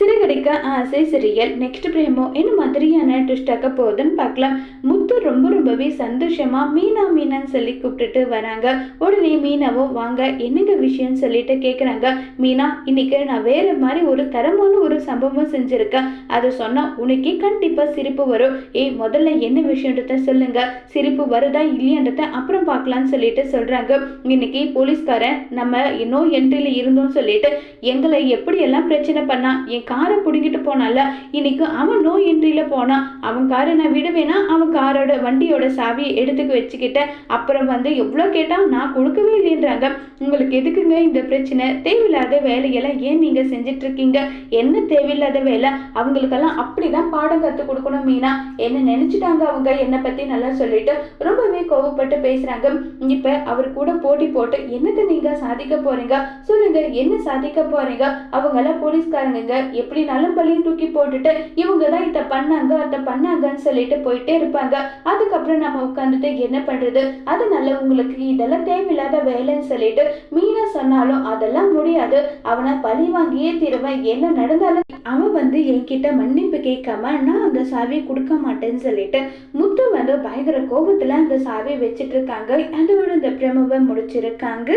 சிறுகடிக்க ஆசை சிறியல். நெக்ஸ்ட் பிரேமோ என்ன மாதிரியான ட்விஸ்டாக்க போகுதுன்னு பார்க்கலாம். முத்து ரொம்ப ரொம்பவே சந்தோஷமா மீனா மீனான்னு சொல்லி கூப்பிட்டுட்டு வராங்க. உடனே மீனாவோ வாங்க என்னங்க விஷயம்னு சொல்லிட்டு கேட்குறாங்க மீனா இன்னைக்கு நான் வேற மாதிரி ஒரு தரமான ஒரு சம்பவம் செஞ்சிருக்கேன். அதை சொன்னா உனக்கே கண்டிப்பா சிரிப்பு வரும். ஏய் முதல்ல என்ன விஷயன்றத சொல்லுங்க. சிரிப்பு வருதா இல்லையன்றத அப்புறம் பார்க்கலாம்னு சொல்லிட்டு சொல்றாங்க. இன்னைக்கு போலீஸ்காரன் நம்ம இன்னும் என்ட்ரியில் இருந்தோம்னு சொல்லிட்டு எங்களை எப்படியெல்லாம் பிரச்சனை பண்ணா என் காரை பிடுங்கிட்டு போனால இன்னைக்கு அவன் நோய் என்ட்ரியில் போனான் அவன் காரை நான் விடுவேனா? அவன் காரை காரோட வண்டியோட சாவியை எடுத்துக்க வச்சுக்கிட்டு அப்புறம் வந்து எவ்வளோ கேட்டால் நான் கொடுக்கவே இல்லைன்றாங்க. உங்களுக்கு எதுக்குங்க இந்த பிரச்சனை? தேவையில்லாத வேலையெல்லாம் ஏன் நீங்கள் செஞ்சுட்டு இருக்கீங்க என்ன தேவையில்லாத வேலை? அவங்களுக்கெல்லாம் அப்படிதான் பாடம் கற்றுக் கொடுக்கணும் மீனா. என்ன நினச்சிட்டாங்க அவங்க? என்னை பற்றி நல்லா சொல்லிட்டு ரொம்பவே கோவப்பட்டு பேசுகிறாங்க இப்போ அவர் கூட போட்டி போட்டு என்னத்தை நீங்கள் சாதிக்க போகிறீங்க சொல்லுங்க என்ன சாதிக்க போகிறீங்க அவங்கெல்லாம் போலீஸ்காரங்க எப்படி பழியும் தூக்கி போட்டுட்டு இவங்க தான் இதை பண்ணாங்க அதை பண்ணாங்கன்னு சொல்லிட்டு போயிட்டே இருப்பாங்க. அதுக்கப்புறம் நம்ம உட்காந்துட்டு என்ன பண்றது? அதனால உங்களுக்கு இதெல்லாம் தேவையில்லாத வேலைன்னு சொல்லிட்டு மீனா சொன்னாலும் அதெல்லாம் முடியாது. அவனை பழி வாங்கியே தீருவன். என்ன நடந்தாலும் அவன் வந்து என்கிட்ட மன்னிப்பு கேட்காம நான் அந்த சாவியை கொடுக்க மாட்டேன்னு சொல்லிட்டு முத்து வந்து பயங்கர கோபத்துல அந்த சாவியை வச்சிட்டு இருக்காங்க. அதோட இந்த பிரமுவை முடிச்சிருக்காங்க.